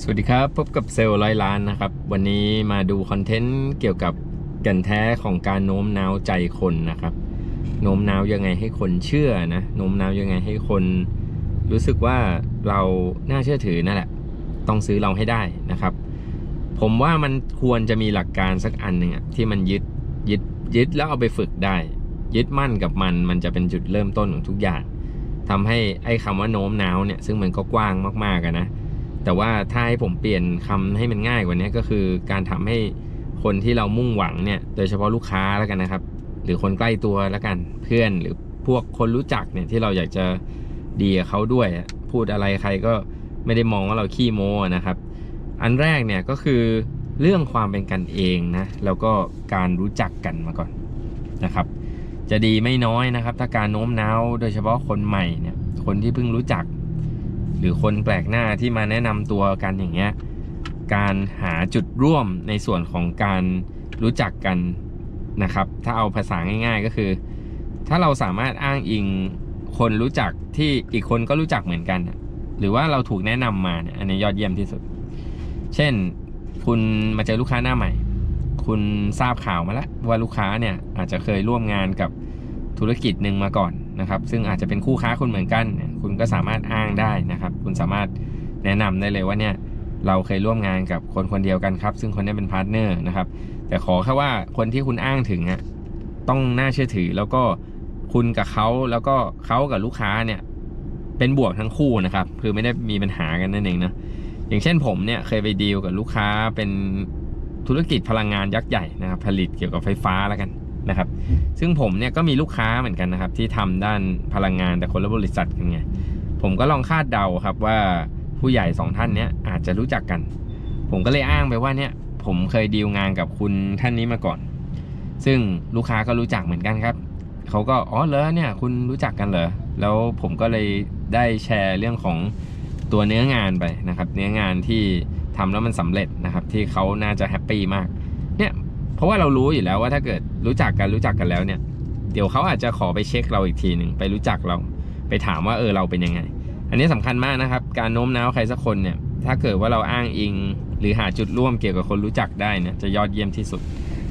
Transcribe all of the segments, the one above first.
สวัสดีครับ พบกับเซลล์ร้อยล้านนะครับ วันนี้มาดูคอนเทนต์เกี่ยวกับแก่นแท้ของการโน้มน้าวใจคนนะครับ โน้มน้าวยังไงให้คนเชื่อนะ โน้มน้าวยังไงให้คนรู้สึกว่าเราน่าเชื่อถือนั่นแหละ ต้องซื้อเราให้ได้นะครับ ผมว่ามันควรจะมีหลักการสักอันหนึ่งอะที่มันยึดยึดยึดแล้วเอาไปฝึกได้ ยึดมั่นกับมันมันจะเป็นจุดเริ่มต้นของทุกอย่างทำให้ไอ้คำว่าโน้มน้าวเนี่ยซึ่งมันก็กว้างมากๆอะนะ แต่ว่าถ้าให้ผมเปลี่ยนคำให้มันง่ายกว่านี้ก็คือการทำให้คนที่เรามุ่งหวังเนี่ย โดยเฉพาะลูกค้าแล้วกันนะครับ หรือคนใกล้ตัวแล้วกันเพื่อนหรือพวกคนรู้จักเนี่ยที่เราอยากจะดีกับเขาด้วย พูดอะไรใครก็ไม่ได้มองว่าเราขี้โม้นะครับ อันแรกเนี่ยก็คือเรื่องความเป็นกันเองนะแล้วก็การรู้จักกันมาก่อนนะครับ จะดีไม่น้อยนะครับ ถ้าการโน้มน้าวโดยเฉพาะคนใหม่เนี่ยคนที่เพิ่งรู้จัก รือคนแปลกหน้าที่มาแนะนำตัวกันอย่างเงี้ยการหาจุดร่วมในส่วนของการรู้จักกันนะครับ ถ้าเอาภาษาง่าย ๆก็คือ ถ้าเราสามารถอ้างอิงคนรู้จักที่อีกคนก็รู้จักเหมือนกัน หรือว่าเราถูกแนะนำมาเนี่ยอันนี้ยอดเยี่ยมที่สุด เช่น คุณมาเจอลูกค้าหน้าใหม่ คุณทราบข่าวมาแล้วว่าลูกค้าเนี่ยอาจจะเคยร่วมงานกับธุรกิจหนึ่งมาก่อน นะครับ ซึ่งอาจจะเป็นคู่ค้าคุณเหมือนกัน คุณก็สามารถอ้างได้นะครับ คุณสามารถแนะนำได้เลยว่าเนี่ยเราเคยร่วมงานกับคนคนเดียวกันครับ ซึ่งคนนี้เป็นพาร์ทเนอร์นะครับ แต่ขอแค่ว่าคนที่คุณอ้างถึงอะต้องน่าเชื่อถือแล้วก็คุณกับเขาแล้วก็เขากับลูกค้าเนี่ยเป็นบวกทั้งคู่นะครับคือไม่ได้มีปัญหากันนั่นเองนะอย่างเช่นผมเนี่ยเคยไปดีลกับลูกค้าเป็นธุรกิจพลังงานยักษ์ใหญ่นะครับผลิตเกี่ยวกับไฟฟ้าแล้วกัน นะครับ ซึ่งผมเนี่ยก็มีลูกค้าเหมือนกันนะครับ ที่ทำด้านพลังงานแต่คนละบริษัทกันไงผมก็ลองคาดเดาครับว่าผู้ใหญ่สองท่านเนี้ยอาจจะรู้จักกัน ผมก็เลยอ้างไปว่าเนี่ยผมเคยดีลงานกับคุณท่านนี้มาก่อน ซึ่งลูกค้าก็รู้จักเหมือนกันครับเขาก็อ๋อเหรอเนี่ยคุณรู้จักกันเหรอแล้วผมก็เลยได้แชร์เรื่องของตัวเนื้องานไปนะครับ เนื้องานที่ทำแล้วมันสำเร็จนะครับ ที่เขาน่าจะแฮปปี้มาก ราะว่าเรารู้อยู่แล้วว่าถ้าเกิดรู้จักกันรู้จักกันแล้วเนี่ย เดี๋ยวเขาอาจจะขอไปเช็คเราอีกทีหนึ่งไปรู้จักเรา ไปถามว่าเออเราเป็นยังไง อันนี้สำคัญมากนะครับ การโน้มน้าวใครสักคนเนี่ยถ้าเกิดว่าเราอ้างอิง หรือหาจุดร่วมเกี่ยวกับคนรู้จักได้เนี่ยจะยอดเยี่ยมที่สุด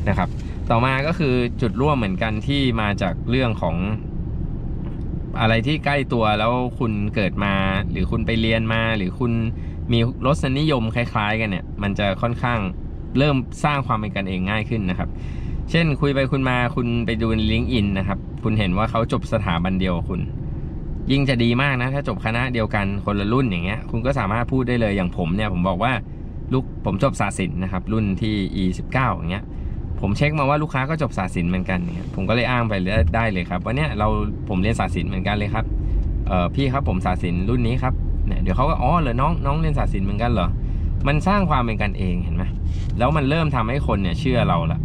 นะครับ ต่อมาก็คือจุดร่วมเหมือนกันที่มาจากเรื่องของอะไรที่ใกล้ตัวแล้วคุณเกิดมา หรือคุณไปเรียนมา หรือคุณมีรสนิยมคล้าย ๆ กันเนี่ย มันจะค่อนข้าง เริ่มสร้างความเป็นกันเองง่ายขึ้นนะครับ เช่นคุยไปคุณมาคุณไปดูลิงก์อินนะครับ คุณเห็นว่าเขาจบสถาบันเดียวคุณ ยิ่งจะดีมากนะ ถ้าจบคณะเดียวกันคนละรุ่นอย่างเงี้ย คุณก็สามารถพูดได้เลยอย่างผมเนี่ยผมบอกว่าลูกผมจบศาสตร์ศิลป์นะครับ รุ่นที่ e 1 9 อย่างเงี้ยผมเช็คมาว่าลูกค้าก็จบศาสตร์ศิลป์เหมือนกันเนี่ยผมก็เลยอ้างไปได้เลยครับว่าเนี่ยเราผมเรียนศาสตร์ศิลป์เหมือนกันเลยครับเออพี่ครับผมศาสตร์ศิลป์รุ่นนี้ครับเนี่ยเดี๋ยวเขาก็อ๋อเหรอน้องน้องเรียนศาสตร์ศิลป์เหมือนกันเหรอ มันสร้างความเป็นกันเองเห็นไหมแล้วมันเริ่มทำให้คนเนี่ยเชื่อเราละ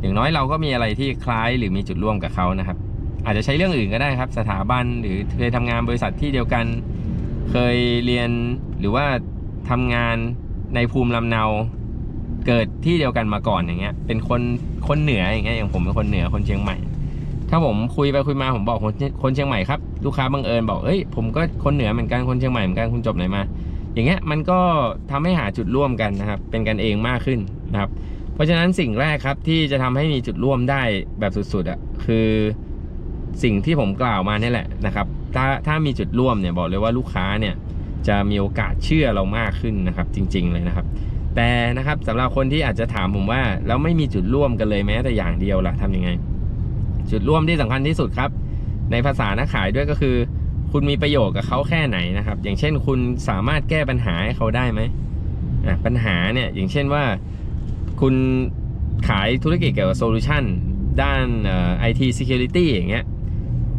อย่างน้อยเราก็มีอะไรที่คล้ายหรือมีจุดร่วมกับเขานะครับ อาจจะใช้เรื่องอื่นก็ได้ครับ สถาบันหรือเคยทำงานบริษัทที่เดียวกัน เคยเรียนหรือว่าทำงานในภูมิลำเนาเกิดที่เดียวกันมาก่อนอย่างเงี้ย เป็นคนคนเหนืออย่างเงี้ยอย่างผมเป็นคนเหนือคนเชียงใหม่ ถ้าผมคุยไปคุยมาผมบอกคนคนเชียงใหม่ครับลูกค้าบังเอิญบอกเอ้ยผมก็คนเหนือเหมือนกันคนเชียงใหม่เหมือนกันคุณจบไหนมา อย่างเงี้ยมันก็ทำให้หาจุดร่วมกันนะครับ เป็นกันเองมากขึ้นนะครับ เพราะฉะนั้นสิ่งแรกครับที่จะทำให้มีจุดร่วมได้แบบสุดๆอะคือสิ่งที่ผมกล่าวมาเนี่ยแหละนะครับ ถ้าถ้ามีจุดร่วมเนี่ยบอกเลยว่าลูกค้าเนี่ยจะมีโอกาสเชื่อเรามากขึ้นนะครับ จริง ๆเลยนะครับ แต่นะครับสำหรับคนที่อาจจะถามผมว่าแล้วไม่มีจุดร่วมกันเลยแม้แต่อย่างเดียวล่ะทำยังไง จุดร่วมที่สำคัญที่สุดครับ ในภาษานักขายด้วยก็คือ คุณมีประโยชน์กับเขาแค่ไหนนะครับ อย่างเช่นคุณสามารถแก้ปัญหาให้เขาได้ไหมปัญหาเนี่ยอย่างเช่นว่าคุณขายธุรกิจเกี่ยวกับโซลูชันด้านไอทีซิเคียวริตี้อย่างเงี้ย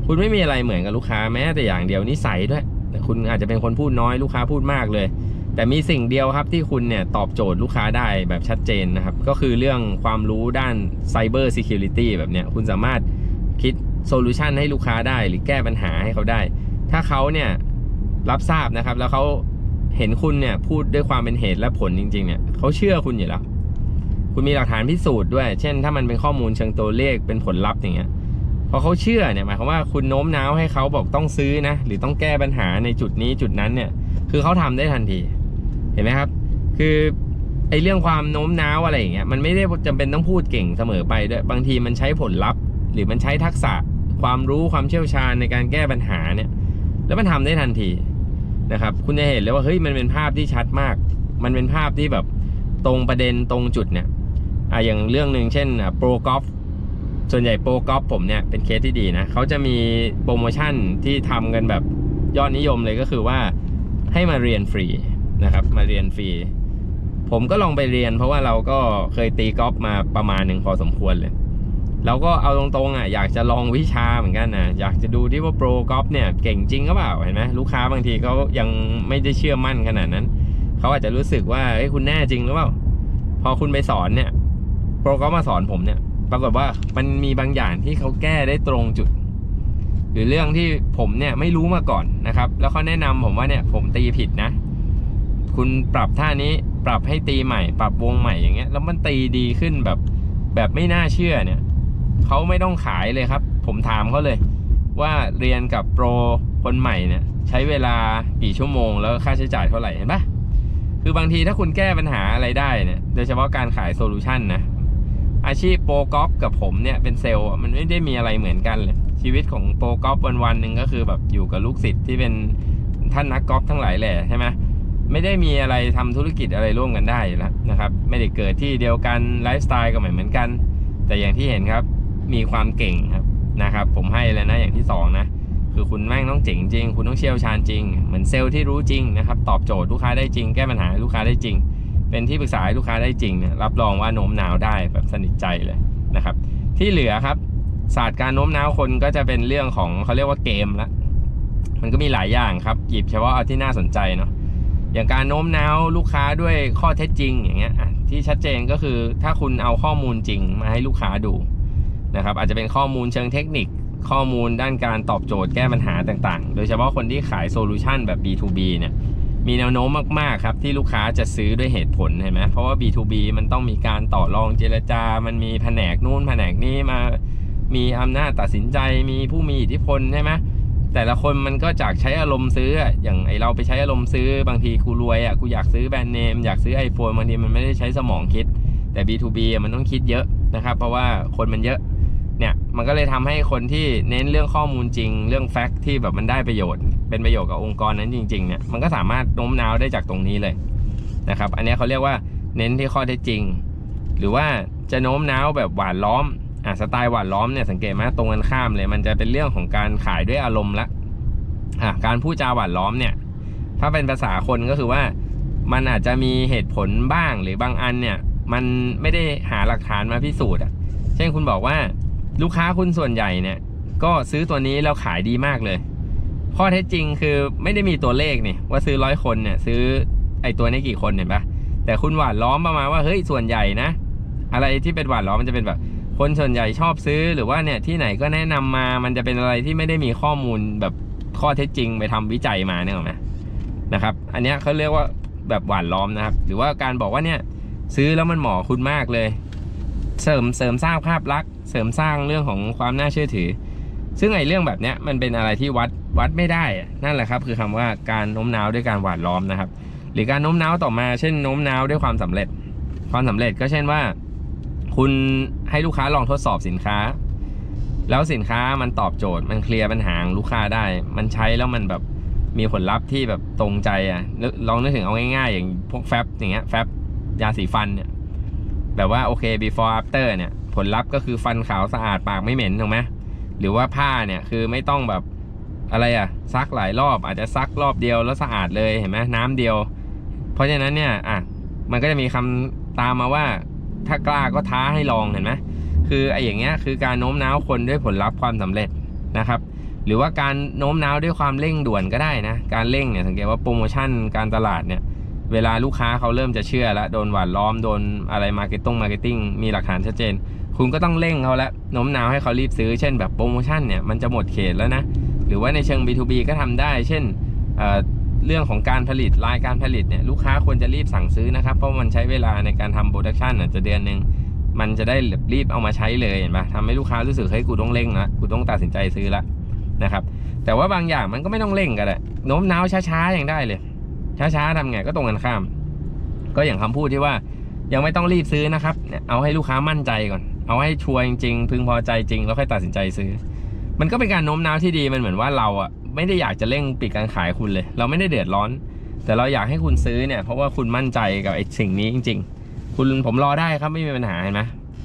คุณไม่มีอะไรเหมือนกับลูกค้าแม้แต่อย่างเดียวนิสัยด้วยคุณอาจจะเป็นคนพูดน้อยลูกค้าพูดมากเลย แต่มีสิ่งเดียวครับที่คุณเนี่ยตอบโจทย์ลูกค้าได้แบบชัดเจนนะครับ ก็คือเรื่องความรู้ด้าน Cyber Security แบบเนี้ยคุณสามารถคิดโซลูชันให้ลูกค้าได้หรือแก้ปัญหาให้เขาได้ ถ้าเขาเนี่ยรับทราบนะครับ แล้วเขาเห็นคุณเนี่ยพูดด้วยความเป็นเหตุและผลจริง ๆ เนี่ยเขาเชื่อคุณอยู่แล้ว คุณมีหลักฐานพิสูจน์ด้วย เช่น ถ้ามันเป็นข้อมูลเชิงตัวเลขเป็นผลลัพธ์อย่างเงี้ยพอเขาเชื่อเนี่ยหมายความว่าคุณโน้มน้าวให้เขาบอกต้องซื้อนะหรือต้องแก้ปัญหาในจุดนี้จุดนั้นเนี่ย คือเขาทำได้ทันที เห็นไหมครับ คือไอ้เรื่องความโน้มน้าวอะไรอย่างเงี้ยมันไม่ได้จำเป็นต้องพูดเก่งเสมอไปด้วยบางทีมันใช้ผลลัพธ์ หรือมันใช้ทักษะความรู้ความเชี่ยวชาญในการแก้ปัญหาเนี่ย แล้วมันทำได้ทันทีนะครับ คุณจะเห็นเลยว่าเฮ้ยมันเป็นภาพที่ชัดมาก มันเป็นภาพที่แบบตรงประเด็นตรงจุดเนี่ยอะอย่างเรื่องหนึ่งเช่นโปรกอล์ฟส่วนใหญ่โปรกอล์ฟผมเนี่ยเป็นเคสที่ดีนะเขาจะมีโปรโมชั่นที่ทำกันแบบยอดนิยมเลยก็คือว่าให้มาเรียนฟรีนะครับมาเรียนฟรี ผมก็ลองไปเรียน เพราะว่าเราก็เคยตีกอล์ฟมาประมาณหนึ่งพอสมควรเลย เราก็เอาตรงๆอะอยากจะลองวิชาเหมือนกันนะอยากจะดูที่ว่าโปรกอล์ฟเนี่ยเก่งจริงหรือเปล่าเห็นไหมลูกค้าบางทีเขายังไม่ได้เชื่อมั่นขนาดนั้นเขาอาจจะรู้สึกว่าเฮ้ยคุณแน่จริงหรือเปล่าพอคุณไปสอนเนี่ย โปรกอล์ฟมาสอนผมเนี่ย ปรากฏว่ามันมีบางอย่างที่เขาแก้ได้ตรงจุด หรือเรื่องที่ผมเนี่ยไม่รู้มาก่อนนะครับ แล้วเขาแนะนำผมว่าเนี่ยผมตีผิดนะ คุณปรับท่านี้ปรับให้ตีใหม่ ปรับวงใหม่อย่างเงี้ย แล้วมันตีดีขึ้นแบบแบบไม่น่าเชื่อเนี่ย เขาไม่ต้องขายเลยครับ ผมถามเขาเลย ว่าเรียนกับโปรคนใหม่เนี่ยใช้เวลากี่ชั่วโมง แล้วค่าใช้จ่ายเท่าไหร่เห็นปะคือบางทีถ้าคุณแก้ปัญหาอะไรได้เนี่ยโดยเฉพาะการขายโซลูชันนะอาชีพโปรกอล์ฟกับผมเนี่ยเป็นเซลล์มันไม่ได้มีอะไรเหมือนกันเลย ชีวิตของโปรกอล์ฟวันวันๆหนึ่งก็คือแบบอยู่กับลูกศิษย์ที่เป็นท่านนักกอล์ฟทั้งหลายแหละใช่ไหมไม่ได้มีอะไรทำธุรกิจอะไรร่วมกันได้แล้วนะครับ ไม่ได้เกิดที่เดียวกันไลฟ์สไตล์ก็ไม่เหมือนกัน แต่อย่างที่เห็นครับ มีความเก่งครับนะครับ ผมให้เลยนะอย่างที่สองนะคือคุณแม่งต้องเจ๋งจริง คุณต้องเชี่ยวชาญจริง เหมือนเซลล์ที่รู้จริงนะครับ ตอบโจทย์ลูกค้าได้จริง แก้ปัญหาลูกค้าได้จริง เป็นที่ปรึกษาลูกค้าได้จริงเนี่ยรับรองว่าโน้มน้าวได้แบบสนิทใจเลยนะครับ ที่เหลือครับ ศาสตร์การโน้มน้าวคนก็จะเป็นเรื่องของเขาเรียกว่าเกมละมันก็มีหลายอย่างครับหยิบเฉพาะเอาที่น่าสนใจเนาะอย่างการโน้มน้าวลูกค้าด้วยข้อเท็จจริงอย่างเงี้ยที่ชัดเจนก็คือถ้าคุณเอาข้อมูลจริงมาให้ลูกค้าดู นะครับอาจจะเป็นข้อมูลเชิงเทคนิคข้อมูลด้านการตอบโจทย์แก้ปัญหาต่างๆ โดยเฉพาะคนที่ขายโซลูชันแบบ B2B เนี่ยมีแนวโน้มมากๆครับที่ลูกค้าจะซื้อด้วยเหตุผลเห็นไหมเพราะว่า B2B มันต้องมีการต่อรองเจรจา มันมีแผนกนู่นแผนกนี้มา มีอำนาจตัดสินใจ มีผู้มีอิทธิพลใช่ไหมแต่ละคนมันก็จากใช้อารมณ์ซื้อ อย่างไอเราไปใช้อารมณ์ซื้อบางทีกูรวยอะกูอยากซื้อแบรนด์เนมอยากซื้อ iPhone บางทีมันไม่ได้ใช้สมองคิด แต่ B2B มันต้องคิดเยอะนะครับ เพราะว่าคนมันเยอะ เนี่ยมันก็เลยทำให้คนที่เน้นเรื่องข้อมูลจริง เรื่องแฟกต์ที่แบบมันได้ประโยชน์ เป็นประโยชน์กับองค์กรนั้นจริงๆเนี่ยมันก็สามารถโน้มน้าวได้จากตรงนี้เลยนะครับ อันนี้เขาเรียกว่าเน้นที่ข้อเท็จจริง หรือว่าจะโน้มน้าวแบบหวานล้อมอะสไตล์หวานล้อมเนี่ยสังเกตไหมตรงกันข้ามเลย มันจะเป็นเรื่องของการขายด้วยอารมณ์ละอะการพูดจาหวานล้อมเนี่ย ถ้าเป็นภาษาคนก็คือว่ามันอาจจะมีเหตุผลบ้างหรือบางอันเนี่ย มันไม่ได้หาหลักฐานมาพิสูจน์อะ เช่นคุณบอกว่า ลูกค้าคุณส่วนใหญ่เนี่ย ก็ซื้อตัวนี้แล้วขายดีมากเลย ข้อเท็จจริงคือไม่ได้มีตัวเลขนี่ว่าซื้อร้อยคนเนี่ย ซื้อไอตัวนี้กี่คนเห็นปะแต่คุณหวานล้อมประมาณว่าเฮ้ยส่วนใหญ่นะ อะไรที่เป็นหวานล้อมมันจะเป็นแบบ คนส่วนใหญ่ชอบซื้อหรือว่าเนี่ยที่ไหนก็แนะนำมามันจะเป็นอะไรที่ไม่ได้มีข้อมูลแบบข้อเท็จจริงไปทำวิจัยมาเนี่ยหรอไหมนะครับ อันนี้เขาเรียกว่าแบบหวานล้อมนะครับ หรือว่าการบอกว่าเนี่ยซื้อแล้วมันเหมาะคุณมากเลย เสริมเสริมสร้างภาพลักษณ์เสริมสร้างเรื่องของความน่าเชื่อถือ ซึ่งไอ้เรื่องแบบเนี้ยมันเป็นอะไรที่วัดวัดไม่ได้นั่นแหละครับ คือคำว่าการโน้มน้าวด้วยการหวานล้อมนะครับ หรือการโน้มน้าวต่อมาเช่นโน้มน้าวด้วยความสำเร็จ ความสำเร็จก็เช่นว่า คุณให้ลูกค้าลองทดสอบสินค้า แล้วสินค้ามันตอบโจทย์ มันเคลียร์ปัญหาลูกค้าได้ มันใช้แล้วมันแบบมีผลลัพธ์ที่แบบตรงใจอะลองนึกถึงเอาง่ายๆ อย่างพวกแฟบอย่างเงี้ยแฟบยาสีฟันเนี่ย แบบว่าโอเค before after เนี่ย ผลลัพธ์ก็คือฟันขาวสะอาดปากไม่เหม็นถูกไหมหรือว่าผ้าเนี่ยคือไม่ต้องแบบอะไรอะซักหลายรอบอาจจะซักรอบเดียวแล้วสะอาดเลยเห็นไหมน้ำเดียว เพราะฉะนั้นเนี่ยอะมันก็จะมีคำตามมาว่าถ้ากล้าก็ท้าให้ลองเห็นไหมคือไอ้อย่างเงี้ยคือการโน้มน้าวคนด้วยผลลัพธ์ความสำเร็จนะครับ หรือว่าการโน้มน้าวด้วยความเร่งด่วนก็ได้นะ การเร่งเนี่ยสังเกตว่าโปรโมชั่นการตลาดเนี่ย เวลาลูกค้าเขาเริ่มจะเชื่อแล้วโดนหวานล้อมโดนอะไรมาร์เก็ตติ้งมาร์เก็ตติ้งมีหลักฐานชัดเจน คุณก็ต้องเร่งเขาแล้วโน้มน้าวให้เขารีบซื้อ เช่นแบบโปรโมชั่นเนี่ยมันจะหมดเขตแล้วนะ หรือว่าในเชิง B2B ก็ทำได้ เช่นเเรื่องของการผลิตรายการผลิตเนี่ยลูกค้าควรจะรีบสั่งซื้อนะครับ เพราะมันใช้เวลาในการทำโปรดักชันอาจจะเดือนหนึ่งมันจะได้รีบเอามาใช้เลยเห็นปะทำให้ลูกค้ารู้สึกเฮ้ยกูต้องเร่งละกูต้องตัดสินใจซื้อละนะครับแต่ว่าบางอย่างมันก็ไม่ต้องเร่งก็ได้โน้มน้าวช้าๆอย่างได้เลย ช้าๆทำไงก็ตรงกันข้าม ก็อย่างคำพูดที่ว่า ยังไม่ต้องรีบซื้อนะครับเนี่ยเอาให้ลูกค้ามั่นใจก่อน เอาให้ชัวร์จริงๆพึงพอใจจริงแล้วค่อยตัดสินใจซื้อ มันก็เป็นการโน้มน้าวที่ดีมันเหมือนว่าเราอะไม่ได้อยากจะเร่งปิดการขายคุณเลย เราไม่ได้เดือดร้อน แต่เราอยากให้คุณซื้อเนี่ยเพราะว่าคุณมั่นใจกับไอ้สิ่งนี้จริง ๆ คุณผมรอได้ครับไม่มีปัญหาเห็นไหม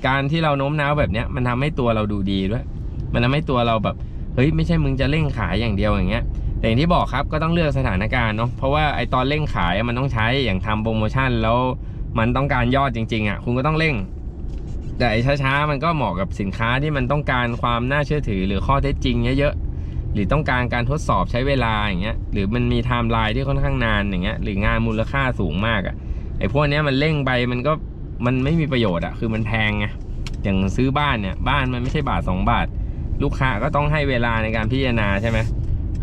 การที่เราโน้มน้าวแบบเนี้ยมันทำให้ตัวเราดูดีด้วย มันทำให้ตัวเราแบบเฮ้ยไม่ใช่มึงจะเร่งขายอย่างเดียวอย่างเงี้ย แต่อย่างที่บอกครับก็ต้องเลือกสถานการณ์เนาะเพราะว่าไอตอนเร่งขายมันต้องใช้อย่างทำโปรโมชั่นแล้วมันต้องการยอดจริงๆอะคุณก็ต้องเร่ง แต่ไอช้าๆมันก็เหมาะกับสินค้าที่มันต้องการความน่าเชื่อถือหรือข้อเท็จจริงเยอะๆหรือต้องการการทดสอบใช้เวลาอย่างเงี้ยหรือมันมีไทม์ไลน์ที่ค่อนข้างนานอย่างเงี้ยหรืองานมูลค่าสูงมากอะไอพวกเนี้ยมันเร่งไปมันก็มันไม่มีประโยชน์อะคือมันแพงไงอย่างซื้อบ้านเนี่ยบ้านมันไม่ใช่บาทสองบาท ลูกค้าก็ต้องให้เวลาในการพิจารณาใช่ไหม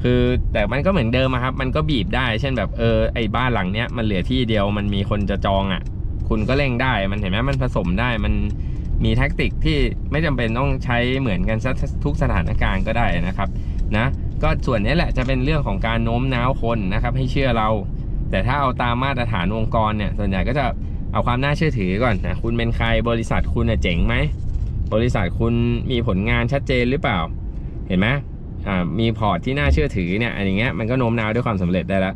คือแต่มันก็เหมือนเดิมครับ มันก็บีบได้ เช่นแบบเออไอ้บ้านหลังเนี้ยมันเหลือที่เดียวมันมีคนจะจองอะคุณก็เร่งได้มันเห็นไหมมันผสมได้มันมีแท็กติกที่ไม่จำเป็นต้องใช้เหมือนกันทุกสถานการณ์ก็ได้นะครับนะก็ส่วนนี้แหละจะเป็นเรื่องของการโน้มน้าวคนนะครับ ให้เชื่อเรา แต่ถ้าเอาตามมาตรฐานองค์กรเนี่ยส่วนใหญ่ก็จะเอาความน่าเชื่อถือก่อนนะคุณเป็นใครบริษัทคุณเจ๋งไหมบริษัทคุณมีผลงานชัดเจนหรือเปล่า เห็นไหม มีพอร์ตที่น่าเชื่อถือเนี่ยอันอย่างเงี้ยมันก็โน้มน้าวด้วยความสำเร็จได้แล้ว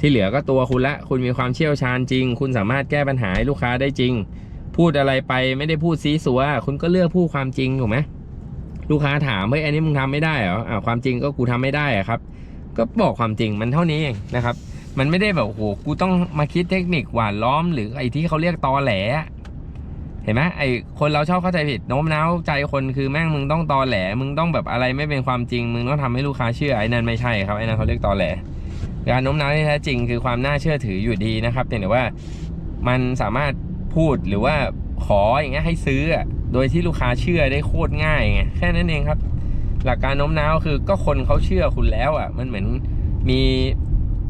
ที่เหลือก็ตัวคุณละ คุณมีความเชี่ยวชาญจริง คุณสามารถแก้ปัญหาให้ลูกค้าได้จริง พูดอะไรไปไม่ได้พูดซีซัว คุณก็เลือกพูดความจริงถูกไหมลูกค้าถามเฮ้ยอันนี้มึงทำไม่ได้เหรออ่าความจริงก็กูทำไม่ได้ครับ ก็บอกความจริงมันเท่านี้เองนะครับ มันไม่ได้แบบโอ้โหกูต้องมาคิดเทคนิคหวานล้อม หรือไอ้ที่เขาเรียกตอแหล เห็นไหมไอคนเราชอบเข้าใจผิดโน้มน้าวใจคนคือแม่งมึงต้องตอแหล มึงต้องแบบอะไรไม่เป็นความจริง มึงต้องทำให้ลูกค้าเชื่อไอ้นั่นไม่ใช่ครับไอ้นั่นเขาเรียกตอแหลการโน้มน้าวที่แท้จริงคือความน่าเชื่อถืออยู่ดีนะครับเพียงแต่ว่ามันสามารถพูดหรือว่าขออย่างเงี้ยให้ซื้อโดยที่ลูกค้าเชื่อได้โคตรง่ายไงแค่นั้นเองครับ หลักการโน้มน้าวคือก็คนเขาเชื่อคุณแล้วอะ มันเหมือนมี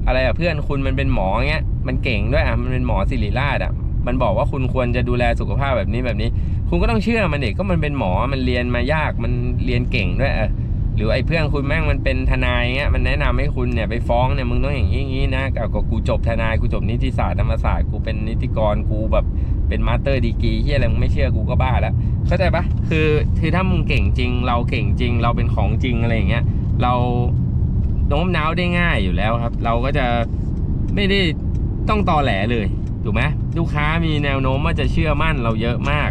อะไรอะเพื่อนคุณมันเป็นหมอเงี้ยมันเก่งด้วยอะมันเป็นหมอศิริราชอะ มันบอกว่าคุณควรจะดูแลสุขภาพแบบนี้แบบนี้ คุณก็ต้องเชื่อมันเด็กก็มันเป็นหมอมันเรียนมายากมันเรียนเก่งด้วยอะหรือไอ้เพื่อนคุณแม่งมันเป็นทนายเงี้ยมันแนะนำให้คุณเนี่ยไปฟ้องเนี่ยมึงต้องอย่างนี้อย่างนี้นะเอาก็กูจบทนายกูจบนิติศาสตร์ธรรมศาสตร์กูเป็นนิติกรกูแบบเป็นมาสเตอร์ดีกรีที่อะไรมึงไม่เชื่อกูก็บ้าแล้วเข้าใจปะคือคือถ้ามึงเก่งจริง เราเก่งจริง เราเป็นของจริงอะไรอย่างเงี้ยเราโน้มน้าวได้ง่ายอยู่แล้วครับ เราก็จะไม่ได้ต้องตอแหลเลย ถูกไหมลูกค้ามีแนวโน้มว่าจะเชื่อมั่นเราเยอะมาก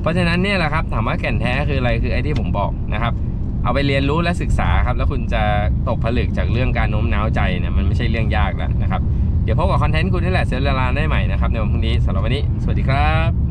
เพราะฉะนั้นเนี่ยแหละครับถามว่าแก่นแท้คืออะไรคือไอ้ที่ผมบอกนะครับ เอาไปเรียนรู้และศึกษาครับ แล้วคุณจะตกผลึกจากเรื่องการโน้มน้าวใจเนี่ยมันไม่ใช่เรื่องยากแล้วนะครับ เดี๋ยวพบกับคอนเทนต์คุณนี่แหละเซลลาลาได้ใหม่นะครับในวันพรุ่งนี้สำหรับวันนี้ สวัสดีครับ